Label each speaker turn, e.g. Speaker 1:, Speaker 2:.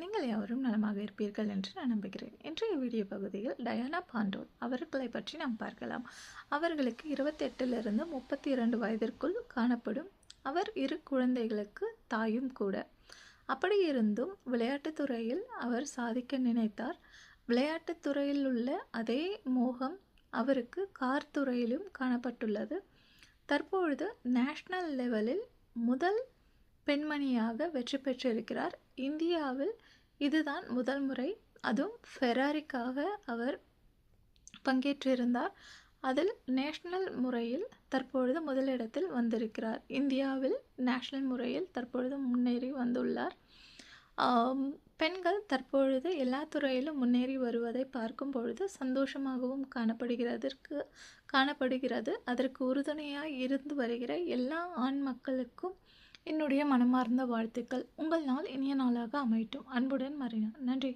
Speaker 1: நீங்கள் யாவரும் நலமாக இருப்பீர்கள் என்று நான் நம்புகிறேன். இன்றைய வீடியோ பகுதியில் டயானா பாண்டோல் அவர்களை பற்றி நாம் பார்க்கலாம். அவர்களுக்கு இருபத்தெட்டிலிருந்து முப்பத்தி இரண்டு வயதிற்குள் காணப்படும் அவர் இரு குழந்தைகளுக்கு தாயும் கூட. அப்படியிருந்தும் விளையாட்டுத்துறையில் துறையில் அவர் சாதிக்க நினைத்தார். விளையாட்டுத்துறையில் உள்ள அதே மோகம் அவருக்கு கார் துறையிலும் காணப்பட்டுள்ளது. தற்பொழுது நேஷ்னல் லெவலில் முதல் பெண்மணியாக வெற்றி பெற்றிருக்கிறார் இந்தியாவில் இதுதான் முதல் முறை. அதுவும் ஃபெராரிக்காக அவர் பங்கேற்றிருந்தார். அதில் நேஷ்னல் முறையில் தற்பொழுது முதலிடத்தில் வந்திருக்கிறார். இந்தியாவில் நேஷ்னல் முறையில் தற்பொழுது முன்னேறி வந்துள்ளார். பெண்கள் தற்பொழுது எல்லா துறையிலும் முன்னேறி வருவதை பார்க்கும் பொழுது சந்தோஷமாகவும் காணப்படுகிறதற்கு காணப்படுகிறது. அதற்கு உறுதுணையாக இருந்து வருகிற எல்லா ஆண் மக்களுக்கும் என்னுடைய மனமார்ந்த வாழ்த்துக்கள். உங்கள் நாள் இனிய நாளாக அமையட்டும். அன்புடன் மறைனா நன்றி.